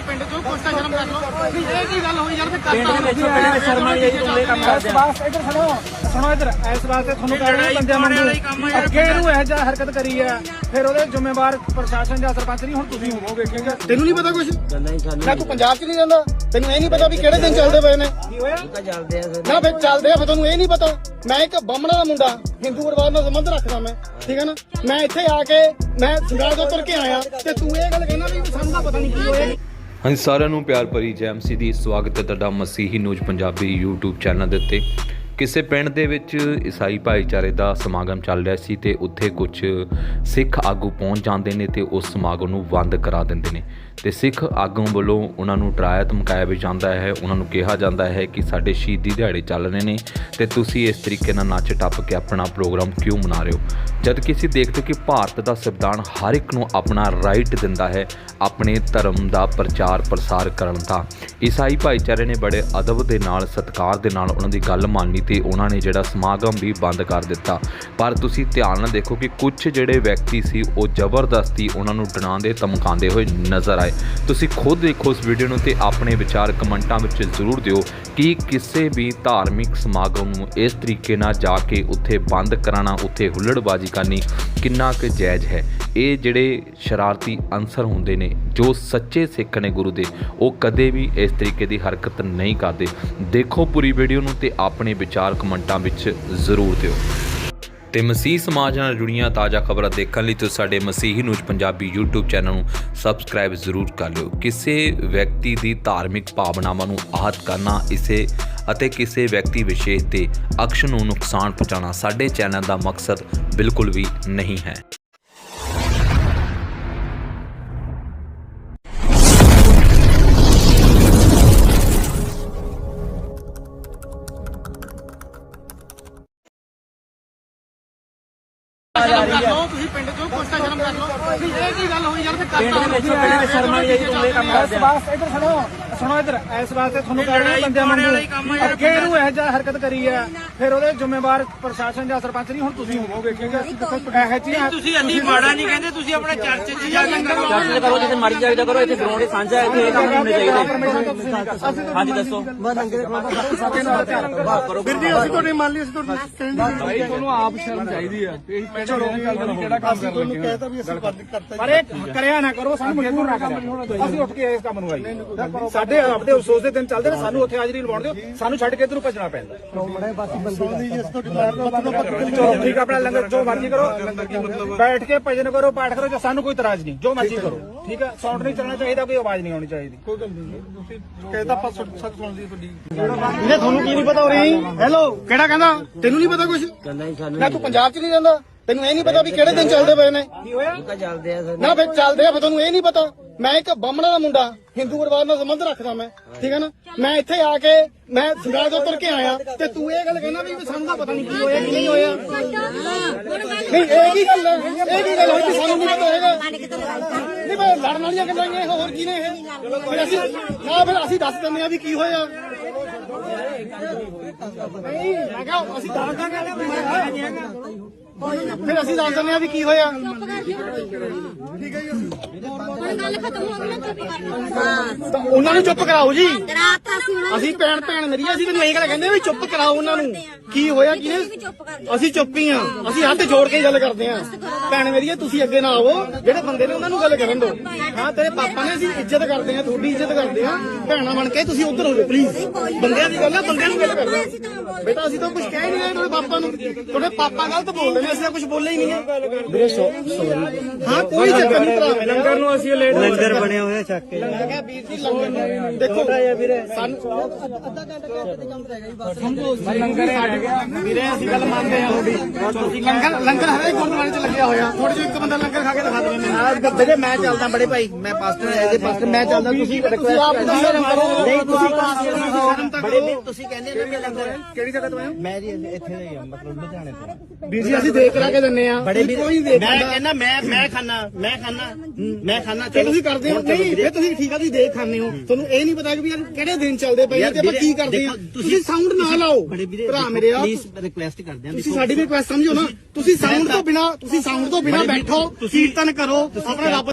ਤੁਸੀਂ ਪਿੰਡ ਚੋਂ ਕੋਸ਼ਟਾ ਸ਼ਰਮ ਕਰ ਲਓ। ਵੀ ਇਹ ਕੀ ਗੱਲ ਹੋਈ? ਯਾਰ ਫਿਰ ਪਿੰਡ ਦੇ ਵਿੱਚ ਪਿੰਡ ਸ਼ਰਮਾ ਜੀ ਤੂੰ ਇਹ ਕੰਮ ਕਰਦੇ ਆ। ਬਸ ਇੱਧਰ ਸੁਣੋ ਸੁਣੋ ਇੱਧਰ ਇਸ ਵਾਸਤੇ ਤੁਹਾਨੂੰ ਕਹਿ ਰਹੇ ਬੰਦਿਆਂ ਵਾਂਗੂ ਅੱਗੇ ਨੂੰ ਇਹ ਜਿਹਾ ਹਰਕਤ ਕਰੀ ਆ। ਫਿਰ ਉਹਦੇ ਜ਼ਿੰਮੇਵਾਰ ਪ੍ਰਸ਼ਾਸਨ ਜਾਂ ਸਰਪੰਚ ਨਹੀਂ ਹੁਣ ਤੁਸੀਂ ਹੋਵੋਗੇ ਵੇਖੇਗਾ। ਤੈਨੂੰ ਨਹੀਂ ਪਤਾ ਕੁਝ ਨਾ ਤੂੰ ਪੰਜਾਬ 'ਚ ਨਹੀਂ ਰਹਿੰਦਾ। ਤੈਨੂੰ ਇਹ ਨਹੀਂ ਪਤਾ ਵੀ ਕਿਹੜੇ ਦਿਨ ਚੱਲਦੇ ਪਏ ਨੇ। ਕੀ ਹੋਇਆ? ਤਾਂ ਚੱਲਦੇ ਆ ਸਰ। ਨਾ ਫਿਰ ਚੱਲਦੇ ਆ ਫਿਰ ਤੁਹਾਨੂੰ ਇਹ ਨਹੀਂ ਪਤਾ। ਮੈਂ ਇੱਕ ਬਾਹਮਣਾ ਦਾ ਮੁੰਡਾ ਹਿੰਦੂ ਪਰਿਵਾਰ ਨਾਲ ਸੰਬੰਧ ਰੱਖਦਾ ਮੈਂ ਠੀਕ ਹੈ ਨਾ? ਮੈਂ ਇੱਥੇ ਆ ਕੇ ਮੈਂ ਸੰਗਾਲ ਤੋਂ ਤੁਰ ਕੇ ਆਇਆ ਤੇ ਤੂੰ ਇਹ ਗੱਲ ਕਹਿਣਾ ਵੀ ਸਾਨੂੰ ਤਾਂ ਪਤਾ ਨਹੀਂ ਕੀ ਹੋਇਆ। ਹਾਂਜੀ, ਸਾਰਿਆਂ ਨੂੰ ਪਿਆਰ ਭਰੀ ਜੈ ਐਮਸੀ ਦੀ ਸਵਾਗਤ ਹੈ। ਤੁਹਾਡਾ ਮਸੀਹੀ ਨਿਊਜ਼ ਪੰਜਾਬੀ YouTube ਚੈਨਲ ਦੇ ਉੱਤੇ। ਕਿਸੇ ਪਿੰਡ ਦੇ ਵਿੱਚ ਈਸਾਈ ਭਾਈਚਾਰੇ ਦਾ ਸਮਾਗਮ ਚੱਲ ਰਿਹਾ ਸੀ ਤੇ ਉੱਥੇ ਕੁਝ ਸਿੱਖ ਆਗੂ ਪਹੁੰਚ ਜਾਂਦੇ ਨੇ ਤੇ ਉਸ ਸਮਾਗਮ ਨੂੰ ਬੰਦ ਕਰਾ ਦਿੰਦੇ ਨੇ। ਤੇ ਸਿੱਖ ਆਗੂ ਵੱਲੋਂ ਉਹਨਾਂ ਨੂੰ ਡਰਾਇਆ ਧਮਕਾਇਆ ਵੀ ਜਾਂਦਾ ਹੈ। ਉਹਨਾਂ ਨੂੰ ਕਿਹਾ ਜਾਂਦਾ ਹੈ ਕਿ ਸਾਡੇ ਸ਼ਹੀਦੀ ਦਿਹਾੜੇ ਚੱਲ ਰਹੇ ਨੇ ਤੇ ਤੁਸੀਂ ਇਸ ਤਰੀਕੇ ਨਾਲ ਨੱਚ ਟੱਪ ਕੇ ਆਪਣਾ ਪ੍ਰੋਗਰਾਮ ਕਿਉਂ ਮਨਾ ਰਹੇ ਹੋ? ਜਦ ਕਿ ਅਸੀਂ ਦੇਖਦੇ ਕਿ ਭਾਰਤ ਦਾ ਸੰਵਿਧਾਨ ਹਰ ਇੱਕ ਨੂੰ ਆਪਣਾ ਰਾਈਟ ਦਿੰਦਾ ਹੈ, ਆਪਣੇ ਧਰਮ ਦਾ ਪ੍ਰਚਾਰ ਪ੍ਰਸਾਰ ਕਰਨ ਦਾ। ਈਸਾਈ ਭਾਈਚਾਰੇ ਨੇ ਬੜੇ ਅਦਬ ਦੇ ਨਾਲ, ਸਤਿਕਾਰ ਦੇ ਨਾਲ ਉਹਨਾਂ ਦੀ ਗੱਲ ਮੰਨੀ ਤੇ ਉਹਨਾਂ ਨੇ ਜਿਹੜਾ ਸਮਾਗਮ ਵੀ ਬੰਦ ਕਰ ਦਿੱਤਾ। ਪਰ ਤੁਸੀਂ ਧਿਆਨ ਨਾਲ ਦੇਖੋ ਕਿ ਕੁਝ ਜਿਹੜੇ ਵਿਅਕਤੀ ਸੀ, ਉਹ ਜ਼ਬਰਦਸਤੀ ਉਹਨਾਂ ਨੂੰ ਡਰਾਉਂਦੇ ਧਮਕਾਉਂਦੇ ਹੋਏ ਨਜ਼ਰ ਆਏ। ਤੁਸੀਂ ਖੁਦ ਦੇਖੋ ਇਸ ਵੀਡੀਓ ਨੂੰ ਤੇ ਆਪਣੇ ਵਿਚਾਰ ਕਮੈਂਟਾਂ ਵਿੱਚ ਜ਼ਰੂਰ ਦਿਓ ਕਿ ਕਿਸੇ ਵੀ ਧਾਰਮਿਕ ਸਮਾਗਮ ਨੂੰ ਇਸ ਤਰੀਕੇ ਨਾਲ ਜਾ ਕੇ ਉੱਥੇ ਬੰਦ ਕਰਾਉਣਾ, ਉੱਥੇ ਹੁੱਲੜਬਾਜ਼ੀ ਕਰਨੀ ਕਿੰਨਾ ਕੁ ਜਾਇਜ਼ ਹੈ। ਇਹ ਜਿਹੜੇ ਸ਼ਰਾਰਤੀ ਅਨਸਰ ਹੁੰਦੇ ਨੇ, ਜੋ ਸੱਚੇ ਸਿੱਖ ਨੇ ਗੁਰੂ ਦੇ, ਉਹ ਕਦੇ ਵੀ ਇਸ ਤਰੀਕੇ ਦੀ ਹਰਕਤ ਨਹੀਂ ਕਰਦੇ। ਦੇਖੋ ਪੂਰੀ ਵੀਡੀਓ ਨੂੰ ਤੇ ਆਪਣੇ ਵਿਚਾਰ ਕਮੈਂਟਾਂ ਵਿੱਚ ਜ਼ਰੂਰ ਦਿਓ। ਤੇ ਮਸੀਹ ਸਮਾਜ ਨਾਲ ਜੁੜੀਆਂ ਤਾਜ਼ਾ ਖਬਰਾਂ ਦੇਖਣ ਲਈ ਤੁਸੀਂ ਸਾਡੇ ਮਸੀਹੀ ਨਿਊਜ਼ ਪੰਜਾਬੀ YouTube ਚੈਨਲ ਨੂੰ ਸਬਸਕ੍ਰਾਈਬ ਜ਼ਰੂਰ ਕਰ ਲਿਓ। ਕਿਸੇ ਵਿਅਕਤੀ ਦੀ ਧਾਰਮਿਕ ਭਾਵਨਾਵਾਂ ਨੂੰ ਆਹਤ ਕਰਨਾ, ਇਸੇ ਅਤੇ ਕਿਸੇ ਵਿਅਕਤੀ ਵਿਸ਼ੇਸ਼ 'ਤੇ ਅਕਸ਼ ਨੂੰ ਨੁਕਸਾਨ ਪਹੁੰਚਾਉਣਾ ਸਾਡੇ ਚੈਨਲ ਦਾ ਮਕਸਦ ਬਿਲਕੁਲ ਵੀ ਨਹੀਂ ਹੈ। ਪਿੰਡ ਚੋਂ ਕੋਸ਼ਟਾ ਸ਼ਰਮ ਕਰ ਲਓ। ਇਹ ਕੀ ਗੱਲ ਹੋਈ ਯਾਰ? ਫਿਰ ਪਿੰਡ ਦੇ ਵਿੱਚ ਪਿੰਡ ਦੇ ਸ਼ਰਮਾ ਜੀ ਤੂੰ ਇਹ ਕੰਮ ਬਸ ਕਰਦੇ ਆ। ਬਸ ਇੱਧਰ ਸੁਣੋ ਸੁਣੋ ਇੱਧਰ ਇਸ ਵਾਸਤੇ ਤੁਹਾਨੂੰ ਕਹਿ ਰਹੇ ਬੰਦਿਆਂ ਵਾਂਗੂ ਅੱਗੇ ਨੂੰ ਇਹ ਜਿਹਾ ਹਰਕਤ ਕਰੀ ਆ ਫਿਰ ਉਹਦੇ ਜ਼ਿੰਮੇਵਾਰ ਪ੍ਰਸ਼ਾਸਨ ਜਾਂ ਸਰਪੰਚ ਨਹੀਂ ਹੁਣ ਤੁਸੀਂ ਹੋਵੋਗੇ ਵੇਖੇਗਾ ਇਹ ਚੀਜ਼ ਤੁਸੀਂ ਅੰਨੀ ਮਾੜਾ ਨਹੀਂ ਕਹਿੰਦੇ ਤੁਸੀਂ ਆਪਣੇ ਚਰਚ 'ਚ ਜਾ ਲੰਗਰ ਚਰਚ ਤੇ ਕਰੋ ਜਿੱਥੇ ਮਰਜ਼ੀ ਜਾਈਦਾ ਕਰੋ ਇੱਥੇ ਗਰਾਊਂਡ ਸਾਂਝਾ ਹੈ, ਇੱਥੇ ਇਹ ਕੰਮ ਨਹੀਂ ਹੋਣੇ ਚਾਹੀਦੇ। ਪਰਮਿਸ਼ਨ ਤਾਂ ਤੁਸੀਂ ਨਹੀਂ ਕਰ ਸਕਦੇ ਹਾਂਜੀ ਦੱਸੋ ਮੈਂ ਲੰਗਰ ਬਾਤ ਕਰੋ ਵੀਰ ਜੀ ਅਸੀਂ ਤੁਹਾਡੀ ਮੰਨ ਲਈ ਅਸੀਂ ਤੁਹਾਡੀ ਭਾਈ ਤੁਹਾਨੂੰ ਆਪ ਸ਼ਰਮ ਚਾਹੀਦੀ ਆ। ਇਹ ਦੀ ਗੱਲ ਨਹੀਂ ਕਿਹੜਾ ਕੰਮ ਕਰਨ ਲੱਗੇ ਕਹਿਤਾ ਵੀ ਅਸੀਂ ਬੰਦ ਕਰਤਾ ਪਰ ਇਹ ਕਰਿਆ ਨਾ ਕਰੋ ਸਾਨੂੰ ਮਜਬੂਰ ਨਾ ਕਰਿਆ ਅਸੀਂ ਉੱਠ ਕੇ ਇਸ ਕੰਮ ਨੂੰ ਆਈ ਸਾਡੇ ਆਪਦੇ ਅਫਸੋਸ ਦੇ ਦਿਨ ਚੱਲਦੇ ਨੇ ਸਾਨੂੰ ਉੱਥੇ ਹਾਜ਼ਰੀ ਲਵਾਉਣ ਦਿਓ ਸਾਨੂੰ ਛੱਡ ਕੇ ਇਧਰੋਂ ਭੱਜਣਾ ਪੈਂਦਾ। ਚਲੋ ਠੀਕ ਆ, ਆਪਣਾ ਲੰਗਰ ਜੋ ਮਰਜ਼ੀ ਕਰੋ ਬੈਠ ਕੇ ਭਜਨ ਕਰੋ ਪਾਠ ਕਰੋ ਜੋ ਸਾਨੂੰ ਕੋਈ ਇਤਰਾਜ਼ ਨਹੀਂ ਜੋ ਮਰਜ਼ੀ ਕਰੋ ਠੀਕ ਹੈ ਸਾਊਂਡ ਨਹੀਂ ਚੱਲਣਾ ਚਾਹੀਦਾ ਕੋਈ ਆਵਾਜ਼ ਨਹੀਂ ਆਉਣੀ ਚਾਹੀਦੀ। ਇਹਨੇ ਤੁਹਾਨੂੰ ਕੀ ਨਹੀਂ ਪਤਾ ਹੋ ਰਹੀ ਹੈਲੋ ਕਿਹੜਾ ਕਹਿੰਦਾ? ਤੈਨੂੰ ਨਹੀਂ ਪਤਾ ਕੁਝ ਨਹੀਂ ਸਾਨੂੰ ਨਾ ਤੂੰ ਪੰਜਾਬ 'ਚ ਨਹੀਂ ਰਹਿੰਦਾ? ਤੈਨੂੰ ਇਹ ਨਹੀਂ ਪਤਾ ਵੀ ਕਿਹੜੇ ਦਿਨ ਚੱਲਦੇ ਪਏ ਨੇ। ਕੀ ਹੋਇਆ? ਤਾਂ ਚੱਲਦੇ ਆ ਸਰ। ਨਾ ਫਿਰ ਚੱਲਦੇ ਆ ਫਿਰ ਤੁਹਾਨੂੰ ਇਹ ਨਹੀਂ ਪਤਾ। ਮੈਂ ਇੱਕ ਬਾਹਮਣਾ ਦਾ ਮੁੰਡਾ ਹਿੰਦੂ ਪਰਿਵਾਰ ਨਾਲ ਸੰਬੰਧ ਰੱਖਦਾ ਮੈਂ ਠੀਕ ਹੈ ਨਾ? ਮੈਂ ਇੱਥੇ ਆ ਕੇ ਮੈਂ ਸੰਗਾਲ ਤੋਂ ਤੁਰ ਕੇ ਆਇਆ ਤੇ ਤੂੰ ਇਹ ਗੱਲ ਕਹਿਣਾ ਵੀ ਸਾਨੂੰ ਤਾਂ ਪਤਾ ਨਹੀਂ ਕੀ ਹੋਇਆ ਕੀ ਨਹੀਂ ਹੋਇਆ। ਨਹੀਂ ਇਹ ਕੀ ਗੱਲ ਹੈ ਇਹ ਕੀ ਗੱਲ ਹੋਈ ਵੀ ਸਾਨੂੰ ਨਹੀਂ ਪਤਾ ਹੈਗਾ ਨਹੀਂ ਮੈਂ ਲੜਨ ਵਾਲੀਆਂ ਗੱਲਾਂ ਇਹ ਹੋਰ ਕੀ ਨੇ ਇਹ? ਫਿਰ ਅਸੀਂ ਨਾ ਫਿਰ ਅਸੀਂ ਦੱਸ ਦਿੰਦੇ ਆ ਵੀ ਕੀ ਹੋਇਆ। ਨਹੀਂ ਮੈਂ ਕਿਹਾ ਅਸੀਂ ਦੱਸ ਦਾਂਗੇ ਫਿਰ ਅਸੀਂ ਦੱਸ ਦਿੰਦੇ ਆ ਵੀ ਕੀ ਹੋਇਆ। ਗੱਲ ਖਤਮ ਹੋ ਗਈ ਨਾ ਚੁੱਪ ਕਰ ਤਾਂ ਉਹਨਾਂ ਨੂੰ ਚੁੱਪ ਕਰਾਓ ਜੀ। ਰਾਤ ਅਸੀਂ ਭੈਣ ਭੈਣ ਮੇਰੀ ਅਸੀਂ ਮੈਨੂੰ ਇਹ ਗੱਲ ਕਹਿੰਦੇ ਵੀ ਚੁੱਪ ਕਰਾਓ ਉਹਨਾਂ ਨੂੰ। ਕੀ ਹੋਇਆ ਕੀ। ਅਸੀਂ ਚੁੱਪ ਹੀ ਆ ਅਸੀਂ ਹੱਥ ਜੋੜ ਕੇ ਗੱਲ ਕਰਦੇ ਆ ਭੈਣ ਮੇਰੀ ਤੁਸੀਂ ਅੱਗੇ ਨਾ ਆਵੋ। ਜਿਹੜੇ ਬੰਦੇ ਨੇ ਉਹਨਾਂ ਨੂੰ ਗੱਲ ਕਰਨ ਦਿਓ ਹਾਂ ਤੇਰੇ ਪਾਪਾ ਨੇ ਅਸੀਂ ਇੱਜ਼ਤ ਕਰਦੇ ਆ ਤੁਹਾਡੀ ਇੱਜ਼ਤ ਕਰਦੇ ਆ ਭੈਣਾ ਬਣ ਕੇ ਤੁਸੀਂ ਉੱਧਰ ਹੋ ਜਾਓ ਪਲੀਜ਼ ਬੰਦਿਆਂ ਦੀ ਗੱਲ ਆ ਬੰਦਿਆਂ ਨੂੰ ਗੱਲ ਕਰੋ ਬੇਟਾ ਅਸੀਂ ਤਾਂ ਕੁਝ ਕਹਿ ਨਹੀਂ ਰਹੇ ਤੁਹਾਡੇ ਪਾਪਾ ਨੂੰ। ਤੁਹਾਡੇ ਪਾਪਾ ਗਲਤ ਬੋਲਦੇ ਨੇ ਅਸੀਂ ਤਾਂ ਕੁਝ ਬੋਲੇ ਹੀ ਨਹੀਂ ਹੈ ਵੀਰੇ ਹਾਂ ਕੋਈ ਚੱਕਰ ਨਹੀਂ ਭਰਾ। ਲੰਗਰ ਨੂੰ ਅਸੀਂ ਲੇਟ ਲੰਗਰ ਬਣੇ ਹੋਏ ਚੱਕ ਕੇ। ਮੈਂ ਕਿਹਾ ਵੀਰ ਜੀ ਲੰਗਰ ਦੇਖੋ ਸਾਨੂੰ ਵੀਰੇ ਅਸੀਂ ਗੱਲ ਮੰਨਦੇ ਆ ਤੁਹਾਡੀ। ਲੰਗਰ ਲੰਗਰ ਹਰੇ ਗੁਰਦੁਆਰੇ ਚ ਲੱਗਿਆ ਹੋਇਆ। ਥੋੜੇ ਜਿਹਾ ਇੱਕ ਬੰਦਾ ਲੰਗਰ ਖਾ ਕੇ ਦਿਖਾ ਦੇਵੇ ਮੈਨੂੰ। ਵੀਰੇ ਮੈਂ ਚੱਲਦਾ ਬੜੇ ਭਾਈ। ਮੈਂ ਪਾਸਟਰ ਐਜ ਪਾਸਟਰ ਮੈਂ ਚੱਲਦਾ ਤੁਸੀਂ ਸ਼ਰਮ ਕਰੋ। ਨਹੀਂ ਤੁਸੀਂ ਸ਼ਰਮ ਤਾਂ ਬੜੇ ਕਰੋ। ਵੀਰ ਤੁਸੀਂ ਕਹਿੰਦੇ ਨਾ ਕਿ ਲੰਗਰ। ਕਿਹੜੀ ਜਗ੍ਹਾ ਤੋਂ ਆਏ ਹੋ? ਮੈਂ ਜੀ ਇੱਥੇ ਦਾ ਹੀ ਮਤਲਬ ਲੁਧਿਆਣੇ ਤੋਂ ਵੀਰ ਜੀ ਅਸੀਂ ਦੇਖ ਕਰਾ ਕੇ ਦਿੰਨੇ ਆ। ਬੜੇ ਵੀਰ ਕੋਈ ਦੇਖ ਮੈਂ ਕਹਿੰਦਾ ਮੈਂ ਮੈਂ ਖਾਣਾ ਮੈਂ ਖਾਣਾ ਮੈਂ ਖਾਣਾ ਤੇ ਤੁਸੀਂ ਕਰਦੇ ਹੋ ਨਹੀਂ ਇਹ ਤੁਸੀਂ ਠੀਕ ਆ ਤੁਸੀਂ ਦੇਖ ਖਾਂਦੇ ਹੋ। ਤੁਹਾਨੂੰ ਇਹ ਨਹੀਂ ਪਤਾ ਕਿ ਵੀ ਯਾਰ ਕਿਹੜੇ ਦਿਨ ਚੱਲਦੇ ਪਏ ਨੇ ਤੇ ਆਪਾਂ ਕੀ ਕਰਦੇ ਆ। ਤੁਸੀਂ ਸਾਊਂਡ ਨਾ ਲਾਓ। ਭਰਾ ਮੇਰੇ ਆ ਪਲੀਜ਼ ਰਿਕੁਐਸਟ ਕਰਦੇ ਆ ਤੁਸੀਂ ਸਾਡੀ ਵੀ ਰਿਕੁਐਸਟ ਸਮਝੋ ਨਾ। ਤੁਸੀਂ ਸਾਊਂਡ ਤੋਂ ਬਿਨਾ ਤੁਸੀਂ ਸਾਊਂਡ ਤੋਂ ਬਿਨਾ ਬੈਠੋ ਕੀਰਤਨ ਕਰੋ ਆਪਣੇ ਰੱਬ